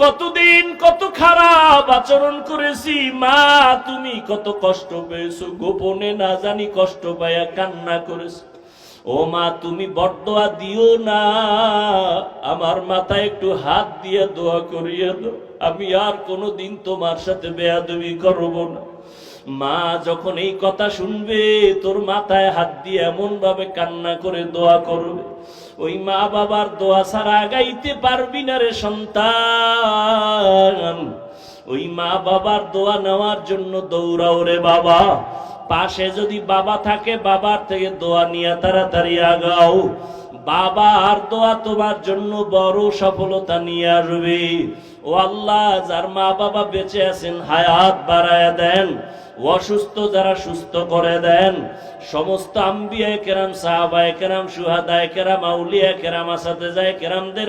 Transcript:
কতদিন কত খারাপ আচরণ করেছি, মা, তুমি কত কষ্ট পেয়েছ, গোপনে না জানি কষ্ট পাইয়া কান্না করেছ। ও মা, তুমি বরদোয়া দিও না, আমার মাথায় একটু হাত দিয়ে দোয়া করিয়ে দাও, আমি আর কোনোদিন তোমার সাথে বেয়াদবি করব না। মা যখন এই কথা শুনবে, তোর মাথায় হাত দিয়ে এমন ভাবে কান্না করে দোয়া করবে। ওই মা বাবার দোয়া ছাড়া গাইতে পারবি না রে সন্তান। ওই মা বাবার দোয়া নেওয়ার জন্য দৌড়াও রে বাবা। পাশে যদি বাবা থাকে, বাবার থেকে দোয়া নিয়ে তাড়াতাড়ি আগাও। বাবা আর দোয়া তোমার জন্য বড় সফলতা নিয়ে আসবে। ও আল্লাহ, যার মা বাবা বেঁচে আছেন, হায়াত বাড়ায় দেন। অসুস্থ যারা সুস্থ করে দেন, সমস্ত আম্বিয়া কেরাম সাহাবায় কেরাম সুহাদায় কেরাম আউলিয়া কেরাম আসাতে যায় কেরামদের